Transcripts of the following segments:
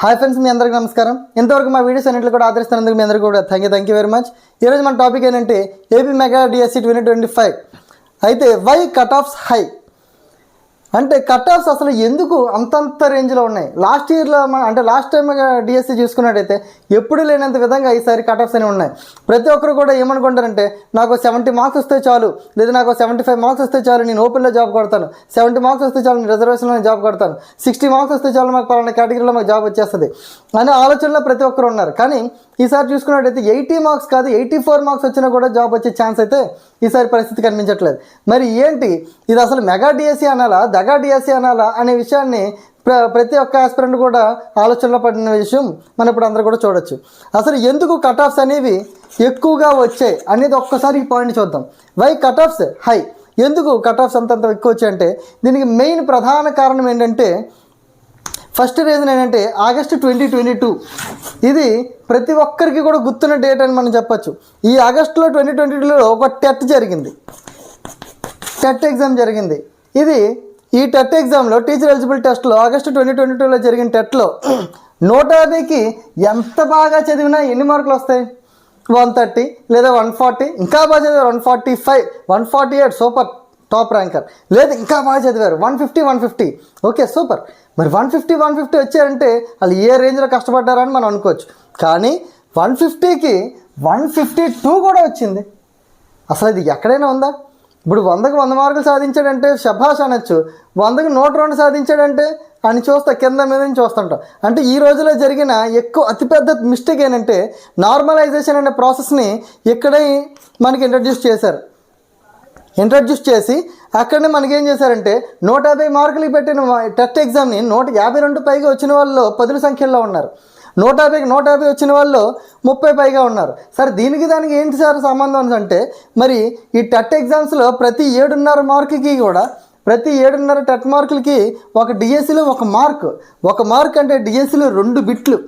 Hi friends మీ అందరికీ నమస్కారం. ఇంతవరకు మా వీడియోస్ అన్నింటిలో కూడా ఆదరిస్తున్నందుకు మీ అందరికీ కూడా thank you thank you very much ఈరోజు మన టాపిక్ ఏంటంటే AP mega DSC twenty twenty five అయితే వై కట్ ఆఫ్స్ హై అంటే కట్ ఆఫ్స్ అసలు ఎందుకు అంతంత రేంజ్లో ఉన్నాయి? లాస్ట్ ఇయర్లో అంటే లాస్ట్ టైం డిఎస్సి చూసుకున్నట్టయితే ఎప్పుడు లేనంత విధంగా ఈసారి కట్ ఆఫ్స్ అనేవి ఉన్నాయి. ప్రతి ఒక్కరు కూడా ఏమనుకుంటారంటే నాకు సెవెంటీ మార్క్స్ వస్తే చాలు లేదా నాకు సెవెంటీ ఫైవ్ మార్క్స్ వస్తే చాలు నేను ఓపెన్లో జాబ్ కొడతాను. సెవెంటీ మార్క్స్ వస్తే చాలు నేను రిజర్వేషన్లో జాబ్ కొడతాను. సిక్స్టీ మార్క్స్ వస్తే చాలు మాకు పలానా కేటగిరీలో మాకు జాబ్ వచ్చేస్తుంది అనే ఆలోచనలో ప్రతి ఒక్కరు ఉన్నారు. కానీ ఈసారి చూసుకున్నట్టయితే ఎయిటీ మార్క్స్ కాదు ఎయిటీ ఫోర్ మార్క్స్ వచ్చినా కూడా జాబ్ వచ్చే ఛాన్స్ అయితే ఈసారి పరిస్థితి కనిపించట్లేదు. మరి ఏంటి? ఇది అసలు మెగా డిఎస్సీ అనాలా? దగా డిఎస్సీ అనాలా? అనే విషయాన్ని ప్ర ప్రతి ఒక్క ఆస్పిరెంట్ కూడా ఆలోచనలో పడిన విషయం మనం ఇప్పుడు అందరూ కూడా చూడొచ్చు. అసలు ఎందుకు కట్ ఆఫ్స్ అనేవి ఎక్కువగా వచ్చాయి? అనేది ఒక్కసారి ఈ పాయింట్ చూద్దాం. Why cut offs high. ఎందుకు కట్ ఆఫ్స్ అంతంత ఎక్కువ వచ్చాయంటే దీనికి మెయిన్ ప్రధాన కారణం ఏంటంటే ఫస్ట్ రీజన్ ఏంటంటే ఆగస్టు ట్వంటీ ట్వంటీ టూ ఇది ప్రతి ఒక్కరికి కూడా గుర్తున్న డేట్ అని మనం చెప్పొచ్చు. ఈ ఆగస్టులో ట్వంటీ ట్వంటీ టూలో ఒక టెట్ జరిగింది. టెట్ ఎగ్జామ్ జరిగింది. ఇది ఈ టెట్ ఎగ్జామ్లో టీచర్ ఎలిజిబుల్ టెస్ట్లో ఆగస్టు ట్వంటీ ట్వంటీ టూలో జరిగిన టెట్లో నూట యాభైకి ఎంత బాగా చదివినా ఎన్ని మార్కులు వస్తాయి? వన్ థర్టీ లేదా వన్ ఫార్టీ? ఇంకా బాగా చదివారు one forty five one forty eight super. Top ranker లేదు ఇంకా బాగా చదివారు. One fifty one fifty okay super. మరి వన్ ఫిఫ్టీ వన్ ఫిఫ్టీ వచ్చారంటే వాళ్ళు ఏ రేంజ్లో కష్టపడ్డారని మనం అనుకోవచ్చు. కానీ వన్ ఫిఫ్టీకి వన్ ఫిఫ్టీ టూ కూడా వచ్చింది. అసలు ఇది ఎక్కడైనా ఉందా? ఇప్పుడు వందకు వంద మార్కులు సాధించాడంటే శభాష్ అనొచ్చు. వందకు నూట రెండు సాధించాడంటే అని చూస్తా కింద మీద నుంచి చూస్తుంటాం. అంటే ఈ రోజులో జరిగిన ఎక్కువ అతిపెద్ద మిస్టేక్ ఏంటంటే నార్మలైజేషన్ అనే ప్రాసెస్ని ఇక్కడే మనకి ఇంట్రడ్యూస్ చేశారు. ఇంట్రడ్యూస్ చేసి అక్కడనే మనకేం చేశారంటే నూట యాభై మార్కులు పెట్టిన టెస్ట్ ఎగ్జామ్ని నూట యాభై రెండు పైగా వచ్చిన వాళ్ళు పదుల సంఖ్యలో ఉన్నారు. నూట యాభైకి నూట యాభై వచ్చిన వాళ్ళు ముప్పై పైగా ఉన్నారు. సరే దీనికి దానికి ఏంటి సార్ సంబంధం అంటే మరి ఈ టెట్ ఎగ్జామ్స్లో ప్రతి ఏడున్నర మార్కుకి కూడా ప్రతి ఏడున్నర టెట్ మార్కులకి ఒక డిఎస్సిలో ఒక మార్క్. ఒక మార్క్ అంటే డిఎస్సిలో రెండు బిట్లు.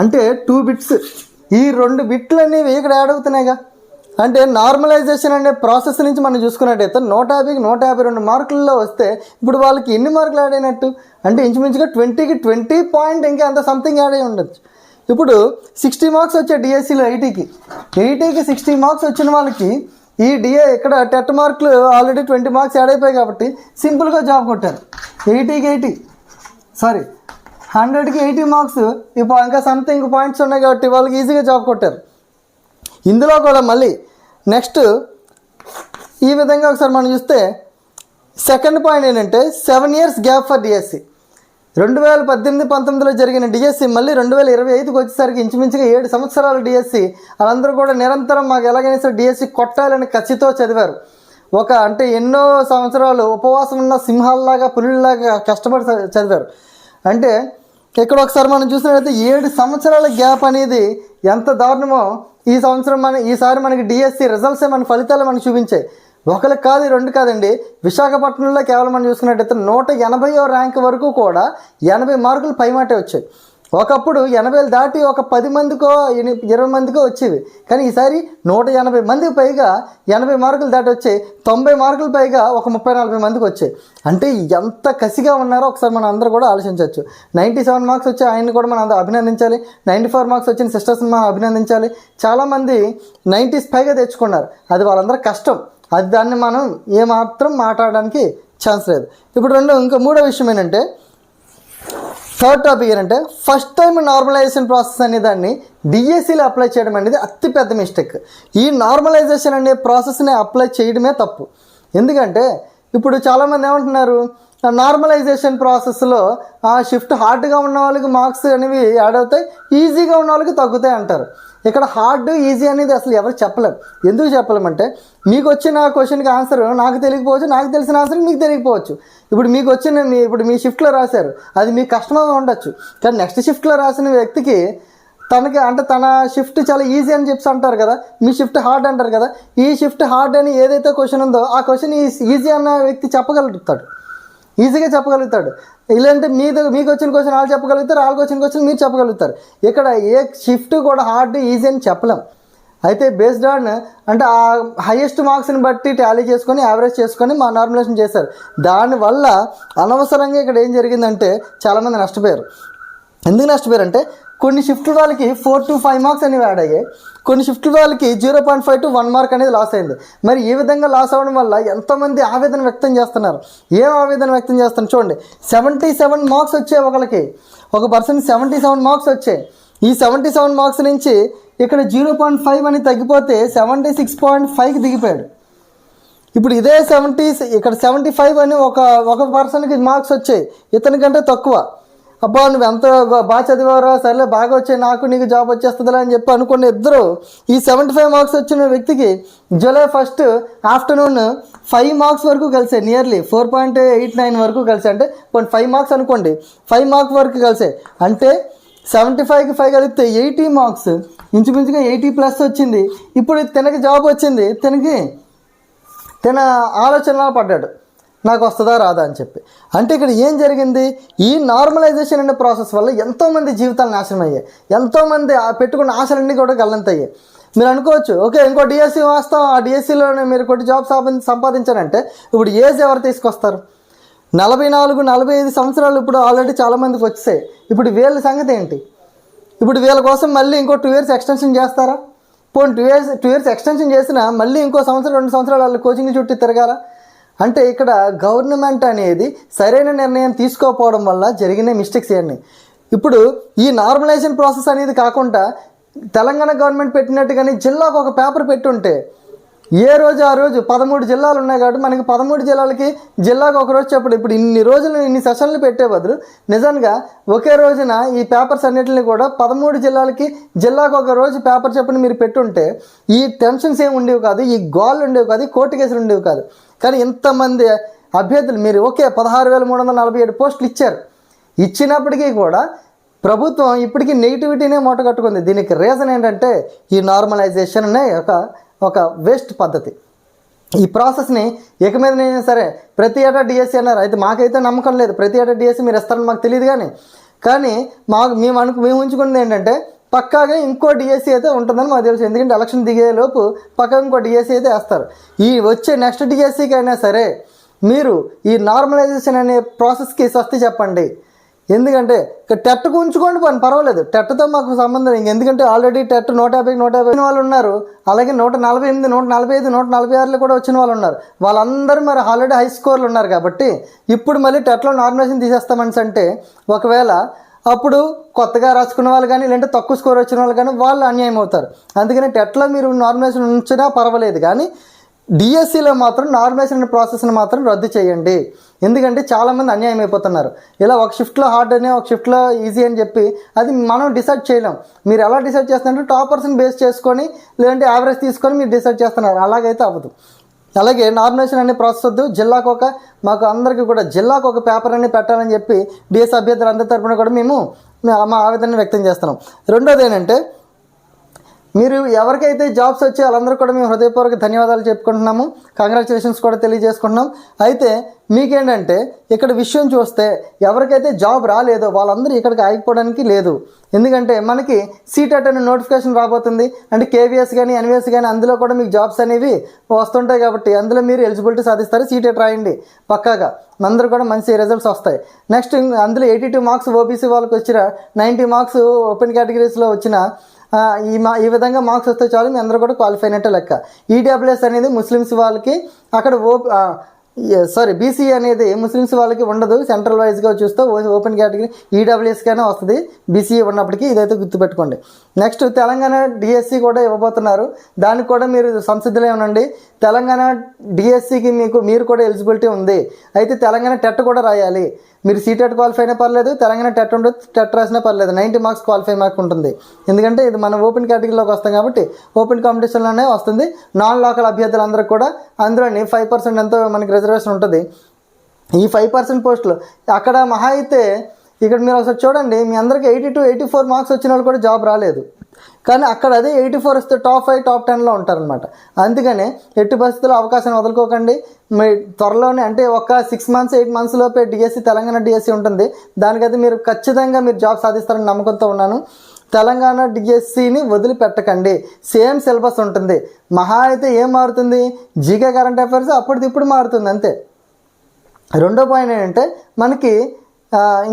అంటే టూ బిట్స్ ఈ రెండు బిట్లు అనేవి ఇక్కడ యాడ్ అవుతున్నాయిగా. అంటే నార్మలైజేషన్ అనే ప్రాసెస్ నుంచి మనం చూసుకున్నట్టయితే నూట యాభైకి నూట యాభై రెండు మార్కుల్లో వస్తే ఇప్పుడు వాళ్ళకి ఎన్ని మార్కులు యాడ్ అయినట్టు? అంటే ఇంచుమించుగా ట్వంటీకి ట్వంటీ పాయింట్ ఇంకా అంత సంథింగ్ యాడ్ అయి ఉండొచ్చు. ఇప్పుడు సిక్స్టీ మార్క్స్ వచ్చే డిఎస్సిలో ఎయిటీకి ఎయిటీకి సిక్స్టీ మార్క్స్ వచ్చిన వాళ్ళకి ఈ డిఏ ఇక్కడ టెట్ మార్కులు ఆల్రెడీ ట్వంటీ మార్క్స్ యాడ్ అయిపోయాయి కాబట్టి సింపుల్గా జాబ్ కొట్టారు. ఎయిటీకి ఎయిటీ సారీ హండ్రెడ్కి ఎయిటీ మార్క్స్ ఇప్పుడు ఇంకా సంథింగ్ పాయింట్స్ ఉన్నాయి కాబట్టి వాళ్ళకి ఈజీగా జాబ్ కొట్టారు. ఇందులో కూడా మళ్ళీ నెక్స్ట్ ఈ విధంగా ఒకసారి మనం చూస్తే సెకండ్ పాయింట్ ఏంటంటే seven years gap for DSC రెండు వేల పద్దెనిమిది పంతొమ్మిదిలో జరిగిన డిఎస్సి మళ్ళీ రెండు వేల ఇరవై ఐదుకి వచ్చేసరికి ఇంచుమించుగా ఏడు సంవత్సరాలు డిఎస్సి వాళ్ళందరూ కూడా నిరంతరం మాకు ఎలాగైనా సరే డిఎస్సి కొట్టాలని కసితో చదివారు. ఒక అంటే ఎన్నో సంవత్సరాలు ఉపవాసం ఉన్న సింహాల్లాగా పులుల్లాగా కష్టపడి చ- చదివారు. అంటే ఇక్కడ ఒకసారి మనం చూసినట్లయితే ఏడు సంవత్సరాల గ్యాప్ అనేది ఎంత దారుణమో ఈ సంవత్సరం మన ఈసారి మనకి డిఎస్సి రిజల్ట్సే మన ఫలితాలు మనకు చూపించాయి. ఒకరికి కాదు రెండు కాదండి. విశాఖపట్నంలో కేవలం మనం చూసుకున్నట్టయితే నూట ఎనభైయో ర్యాంక్ వరకు కూడా ఎనభై మార్కులు పైమాటే వచ్చాయి. ఒకప్పుడు ఎనభైలు దాటి ఒక పది మందికో ఇరవై మందికో వచ్చేవి. కానీ ఈసారి నూట ఎనభై మందికి పైగా ఎనభై మార్కులు దాటి వచ్చాయి తొంభై మార్కులు పైగా ఒక ముప్పై నలభై మందికి వచ్చాయి అంటే ఎంత కసిగా ఉన్నారో ఒకసారి మనం అందరూ కూడా ఆలోచించవచ్చు. నైంటీ సెవెన్ మార్క్స్ వచ్చి ఆయన్ని కూడా మనం అభినందించాలి. నైంటీ ఫోర్ మార్క్స్ వచ్చిన సిస్టర్స్ని మనం అభినందించాలి. చాలామంది నైంటీస్ పైగా తెచ్చుకున్నారు. అది వాళ్ళందరూ కష్టం. అది దాన్ని మనం ఏమాత్రం మాట్లాడడానికి ఛాన్స్ లేదు. ఇప్పుడు రెండు ఇంకా మూడో విషయం ఏంటంటే థర్డ్ టాపిక్ ఏంటంటే ఫస్ట్ టైం నార్మలైజేషన్ ప్రాసెస్ అనే దాన్ని డిఎస్సిలో అప్లై చేయడం అనేది అతి పెద్ద మిస్టేక్ ఈ నార్మలైజేషన్ అనే ప్రాసెస్ని అప్లై చేయడమే తప్పు. ఎందుకంటే ఇప్పుడు చాలామంది ఏమంటున్నారు నార్మలైజేషన్ ప్రాసెస్లో ఆ షిఫ్ట్ హార్డ్గా ఉన్న వాళ్ళకి మార్క్స్ అనేవి యాడ్ అవుతాయి ఈజీగా ఉన్న వాళ్ళకి తగ్గుతాయి అంటారు. ఇక్కడ హార్డ్ ఈజీ అనేది అసలు ఎవరు చెప్పలేం. ఎందుకు చెప్పలేమంటే మీకు వచ్చిన క్వశ్చన్కి ఆన్సర్ నాకు తెలియకపోవచ్చు నాకు తెలిసిన ఆన్సర్ మీకు తెలియకపోవచ్చు. ఇప్పుడు మీకు వచ్చిన మీ ఇప్పుడు మీ షిఫ్ట్లో రాశారు అది మీకు కష్టంగా ఉండొచ్చు. కానీ నెక్స్ట్ షిఫ్ట్లో రాసిన వ్యక్తికి తనకి అంటే తన షిఫ్ట్ చాలా ఈజీ అని చెప్పి అంటారు కదా మీ షిఫ్ట్ హార్డ్ అంటారు కదా ఈ షిఫ్ట్ హార్డ్ అని ఏదైతే క్వశ్చన్ ఉందో ఆ క్వశ్చన్ ఈజీ అన్న వ్యక్తి చెప్పగలుగుతాడు. ఈజీగా చెప్పగలుగుతాడు. ఇలాంటి మీద మీకు వచ్చిన క్వశ్చన్ వాళ్ళు చెప్పగలుగుతారు వాళ్ళకి వచ్చిన క్వశ్చన్ మీరు చెప్పగలుగుతారు. ఇక్కడ ఏ షిఫ్ట్ కూడా హార్డ్ ఈజీ అని చెప్పలేం. అయితే బేస్డ్ ఆన్ అంటే ఆ హైయెస్ట్ మార్క్స్ని బట్టి టాలీ చేసుకొని యావరేజ్ చేసుకొని మా నార్మలైజేషన్ చేశారు. దానివల్ల అనవసరంగా ఇక్కడ ఏం జరిగిందంటే చాలామంది నష్టపోయారు. ఎందుకు నష్టపోయారంటే కొన్ని షిఫ్ట్ వాళ్ళకి ఫోర్ టు ఫైవ్ మార్క్స్ అనేవి యాడ్ అయ్యాయి. కొన్ని షిఫ్ట్ వాళ్ళకి zero point five to one mark అనేది లాస్ అయింది. మరి ఈ విధంగా లాస్ అవ్వడం వల్ల ఎంతోమంది ఆవేదన వ్యక్తం చేస్తున్నారు? ఏం ఆవేదన వ్యక్తం చేస్తున్నారు? చూడండి. సెవెంటీ సెవెన్ మార్క్స్ వచ్చాయి ఒకరికి ఒక పర్సన్ సెవెంటీ సెవెన్ మార్క్స్ వచ్చాయి. ఈ సెవెంటీ సెవెన్ మార్క్స్ నుంచి ఇక్కడ జీరో పాయింట్ ఫైవ్ అని తగ్గిపోతే సెవెంటీ సిక్స్ పాయింట్ ఫైవ్కి దిగిపోయాడు. ఇప్పుడు ఇదే సెవెంటీ ఇక్కడ సెవెంటీ ఫైవ్ అని ఒక ఒక పర్సన్కి మార్క్స్ వచ్చాయి. ఇతనికంటే తక్కువ. అబ్బా నువ్వు ఎంత బాగా చదివారా సర్లే బాగా వచ్చాయి నాకు నీకు జాబ్ వచ్చేస్తుందిలే అని చెప్పి అనుకున్న ఇద్దరు ఈ సెవెంటీ ఫైవ్ మార్క్స్ వచ్చిన వ్యక్తికి July first afternoon five marks వరకు కలిసాయి nearly four point eight nine వరకు కలిసాయి. అంటే కొన్ని ఫైవ్ మార్క్స్ అనుకోండి ఫైవ్ మార్క్స్ వరకు కలిసాయి. అంటే సెవెంటీ ఫైవ్కి ఫైవ్ కలిపితే ఎయిటీ మార్క్స్ ఇంచుమించుగా ఎయిటీ ప్లస్ వచ్చింది. ఇప్పుడు తనకి జాబ్ వచ్చింది తనకి తన ఆలోచనలో పడ్డాడు. నాకు వస్తుందా రాదా అని చెప్పి. అంటే ఇక్కడ ఏం జరిగింది? ఈ నార్మలైజేషన్ అనే ప్రాసెస్ వల్ల ఎంతోమంది జీవితాలు నాశనం అయ్యాయి. ఎంతోమంది ఆ పెట్టుకున్న ఆశలన్నీ కూడా గల్లంతయ్యాయి. మీరు అనుకోవచ్చు ఓకే ఇంకో డిఎస్సి వాస్తాం ఆ డిఎస్సిలోనే మీరు కొట్టి జాబ్ సంపాదించారంటే ఇప్పుడు ఏజ్ ఎవరు తీసుకొస్తారు? నలభై నాలుగు నలభై ఐదు సంవత్సరాలు ఇప్పుడు ఆల్రెడీ చాలామందికి వచ్చాయి ఇప్పుడు వీళ్ళ సంగతి ఏంటి? ఇప్పుడు వీళ్ళ కోసం మళ్ళీ ఇంకో టూ ఇయర్స్ ఎక్స్టెన్షన్ చేస్తారా? పోనీ two years two years extension చేసినా మళ్ళీ ఇంకో సంవత్సరం రెండు సంవత్సరాలు వాళ్ళు కోచింగ్ చుట్టూ తిరగాల? అంటే ఇక్కడ గవర్నమెంట్ అనేది సరైన నిర్ణయం తీసుకోకపోవడం వల్ల జరిగిన మిస్టేక్స్ ఇవన్నీ. ఇప్పుడు ఈ నార్మలైజేషన్ ప్రాసెస్ అనేది కాకుండా తెలంగాణ గవర్నమెంట్ పెట్టినట్టుగానే జిల్లాకు ఒక పేపర్ పెట్టుంటే ఏ రోజు ఆ రోజు పదమూడు జిల్లాలు ఉన్నాయి కాబట్టి మనకి పదమూడు జిల్లాలకి జిల్లాకు ఒక రోజు చెప్పడు. ఇప్పుడు ఇన్ని రోజులు ఇన్ని సెషన్లు పెట్టే బదులు నిజంగా ఒకే రోజున ఈ పేపర్స్ అన్నిటిని కూడా పదమూడు జిల్లాలకి జిల్లాకు ఒక రోజు పేపర్ చెప్పని మీరు పెట్టుంటే ఈ టెన్షన్స్ ఏమి ఉండేవి కాదు ఈ గోళ్ళు ఉండేవి కాదు ఈ కోర్టు కేసులు ఉండేవి కాదు. కానీ ఇంతమంది అభ్యర్థులు మీరు ఓకే పదహారు వేల మూడు వందల నలభై ఏడు పోస్టులు ఇచ్చారు. ఇచ్చినప్పటికీ కూడా ప్రభుత్వం ఇప్పటికీ నెగిటివిటీనే మూట కట్టుకుంది దీనికి రీజన్ ఏంటంటే ఈ నార్మలైజేషన్ అనే ఒక ఒక వేస్ట్ పద్ధతి. ఈ ప్రాసెస్ని ఇక మీద నేను సరే ప్రతి ఏటా డిఎస్సీ అన్నారు అయితే మాకైతే నమ్మకం లేదు. ప్రతి ఏటా డిఎస్సీ మీరు ఇస్తారని మాకు తెలియదు కానీ కానీ మాకు మేము అనుకు మేము ఉంచుకున్నది ఏంటంటే పక్కాగా ఇంకో డిఎస్సీ అయితే ఉంటుందని మాకు తెలుసు. ఎందుకంటే ఎలక్షన్ దిగే లోపు ఇంకో డిఎస్సీ అయితే వేస్తారు. ఈ వచ్చే నెక్స్ట్ డిఎస్సీకి అయినా సరే మీరు ఈ నార్మలైజేషన్ అనే ప్రాసెస్కి స్వస్తి చెప్పండి. ఎందుకంటే ఇక టెట్కు ఉంచుకోండి పని పర్వాలేదు. టెట్తో మాకు సంబంధం ఇంక ఎందుకంటే ఆల్రెడీ టెట్ నూట యాభై నూట యాభై వాళ్ళు ఉన్నారు. అలాగే నూట నలభై ఎనిమిది నూట నలభై ఐదు నూట నలభై ఆరులో కూడా వచ్చిన వాళ్ళు ఉన్నారు. వాళ్ళందరూ మరి ఆల్రెడీ హై స్కోర్లు ఉన్నారు కాబట్టి ఇప్పుడు మళ్ళీ టెట్లో నార్మలైజేషన్ తీసేస్తామని అంటే ఒకవేళ అప్పుడు కొత్తగా రాసుకున్న వాళ్ళు కానీ లేదంటే తక్కువ స్కోర్ వచ్చిన వాళ్ళు కానీ వాళ్ళు అన్యాయం అవుతారు. అందుకని టెట్లో మీరు నార్మలైజేషన్ ఉంచినా పర్వాలేదు కానీ డిఎస్సిలో మాత్రం నార్మలైజేషన్ ప్రాసెస్ని మాత్రం రద్దు చేయండి. ఎందుకంటే చాలామంది అన్యాయం అయిపోతున్నారు. ఇలా ఒక షిఫ్ట్లో హార్డ్ అని ఒక షిఫ్ట్లో ఈజీ అని చెప్పి అది మనం డిసైడ్ చేయలేం. మీరు ఎలా డిసైడ్ చేస్తారంటే టాపర్స్ని బేస్ చేసుకొని లేదంటే యావరేజ్ తీసుకొని మీరు డిసైడ్ చేస్తున్నారు. అలాగైతే అవ్వదు. అలాగే నామినేషన్ అనే ప్రాసెస్ వద్దు. జిల్లాకు ఒక మాకు అందరికీ కూడా జిల్లాకు ఒక పేపర్ అని పెట్టాలని చెప్పి డిఎస్ అభ్యర్థులు అందరి తరఫున కూడా మేము మా- మా ఆవేదన వ్యక్తం చేస్తున్నాం. రెండోది ఏంటంటే మీరు ఎవరికైతే జాబ్స్ వచ్చే వాళ్ళందరూ కూడా మేము హృదయపూర్వక ధన్యవాదాలు చెప్పుకుంటున్నాము. కంగ్రాచులేషన్స్ కూడా తెలియజేసుకుంటున్నాం. అయితే మీకేంటంటే ఇక్కడ విషయం చూస్తే ఎవరికైతే జాబ్ రాలేదో వాళ్ళందరూ ఇక్కడికి ఆగిపోవడానికి లేదు. ఎందుకంటే మనకి సీటెట్ అనే నోటిఫికేషన్ రాబోతుంది. అంటే కేవీఎస్ కానీ ఎన్వీఎస్ కానీ అందులో కూడా మీకు జాబ్స్ అనేవి వస్తుంటాయి కాబట్టి అందులో మీరు ఎలిజిబిలిటీ సాధిస్తారు. సీటెట్ రాయండి. పక్కాగా. అందరూ కూడా మంచి రిజల్ట్స్ వస్తాయి. నెక్స్ట్ అందులో ఎయిటీ టూ మార్క్స్ ఓబీసీ వాళ్ళకి వచ్చిన నైంటీ మార్క్స్ ఓపెన్ కేటగిరీస్లో వచ్చిన ఈ మా ఈ విధంగా మార్క్స్ వస్తే చాలు మీ అందరూ కూడా క్వాలిఫై అయినట్టే లెక్క. ఈడబ్ల్యూఎస్ అనేది ముస్లిమ్స్ వాళ్ళకి అక్కడ ఓ సారీ బీసీ అనేది ముస్లిమ్స్ వాళ్ళకి ఉండదు. సెంట్రల్ వైజ్గా చూస్తే ఓపెన్ కేటగిరీ ఈడబ్ల్యూఎస్గానే వస్తుంది. బీసీఏ ఉన్నప్పటికీ ఇదైతే గుర్తుపెట్టుకోండి. నెక్స్ట్ తెలంగాణ డిఎస్సి కూడా ఇవ్వబోతున్నారు. దానికి కూడా మీరు సంసిద్ధులే ఉండండి. తెలంగాణ డిఎస్సికి మీకు మీరు కూడా ఎలిజిబిలిటీ ఉంది. అయితే తెలంగాణ టెట్ కూడా రాయాలి. మీరు సీటెట్ క్వాలిఫై అయినా పర్లేదు తెలంగాణ టెట్ ఉండదు టెట్ రాసినా పర్లేదు. నైంటీ మార్క్స్ క్వాలిఫై మార్క్ ఉంటుంది. ఎందుకంటే ఇది మనం ఓపెన్ కేటగిరీలోకి వస్తాం కాబట్టి ఓపెన్ కాంపిటీషన్లోనే వస్తుంది. నాన్ లోకల్ అభ్యర్థులందరూ కూడా అందులోని ఫైవ్ పర్సెంట్ ఎంతో మనకి రిజర్వేషన్ ఉంటుంది. ఈ ఫైవ్ పర్సెంట్ పోస్టులు. అక్కడ మహా అయితే ఇక్కడ మీరు ఒకసారి చూడండి మీ అందరికీ eighty to eighty four marks వచ్చిన వాళ్ళు కూడా జాబ్ రాలేదు. కానీ అక్కడ అదే ఎయిటీ ఫోర్ వస్తే టాప్ ఫైవ్ టాప్ టెన్లో ఉంటారనమాట అందుకనే ఎట్టి పరిస్థితుల్లో అవకాశం వదులుకోకండి. మీ త్వరలోనే అంటే ఒక సిక్స్ మంత్స్ ఎయిట్ మంత్స్ లోపే డిఎస్సి తెలంగాణ డిఎస్సి ఉంటుంది. దానికైతే మీరు ఖచ్చితంగా మీరు జాబ్ సాధిస్తారని నమ్మకంతో ఉన్నాను. తెలంగాణ డిఎస్సిని వదిలిపెట్టకండి. సేమ్ సిలబస్ ఉంటుంది. మహా అయితే ఏం మారుతుంది? జీకే కరెంట్ అఫైర్స్ అప్పటిది ఇప్పుడు మారుతుంది అంతే. రెండో పాయింట్ ఏంటంటే మనకి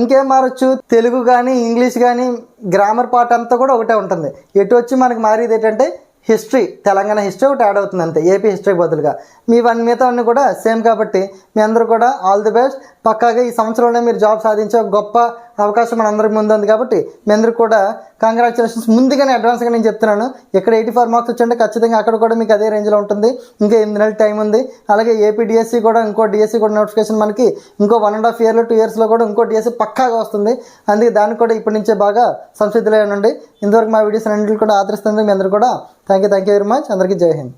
ఇంకేం మారచ్చు? తెలుగు కానీ ఇంగ్లీష్ కానీ గ్రామర్ పార్ట్ అంతా కూడా ఒకటే ఉంటుంది. ఎటు వచ్చి మనకి మారేది ఏంటంటే హిస్టరీ తెలంగాణ హిస్టరీ ఒకటి యాడ్ అవుతుంది అంతే. ఏపీ హిస్టరీ బదులుగా. మీ వన్ మిగతా అన్నీ కూడా సేమ్ కాబట్టి మీ అందరూ కూడా ఆల్ ది బెస్ట్. పక్కాగా ఈ సంవత్సరంలో మీరు జాబ్ సాధించే ఒక గొప్ప అవకాశం మన అందరికి ముందు ఉంది కాబట్టి మీ అందరికి కూడా కంగ్రాచులేషన్స్ ముందుగానే అడ్వాన్స్గా నేను చెప్తున్నాను. ఇక్కడ ఎయిటీ ఫోర్ మార్క్స్ వచ్చంటే ఖచ్చితంగా అక్కడ కూడా మీకు అదే రేంజ్లో ఉంటుంది. ఇంకా ఎనిమిది నెలల టైం ఉంది. అలాగే ఏపీ డిఎస్సి కూడా ఇంకో డిఎస్సి కూడా నోటిఫికేషన్ మనకి ఇంకో వన్ అండ్ హాఫ్ ఇయర్లో టూ ఇయర్స్లో కూడా ఇంకో డిఎస్సి పక్కాగా వస్తుంది. అందుకే దానికి కూడా ఇప్పటి నుంచే బాగా సంసిద్ధులై ఉండండి ఇంతవరకు మా వీడియోస్ అన్నింటిని కూడా ఆదరిస్తుంది మీ అందరూ కూడా thank you thank you very much అందరికీ జై హింద్.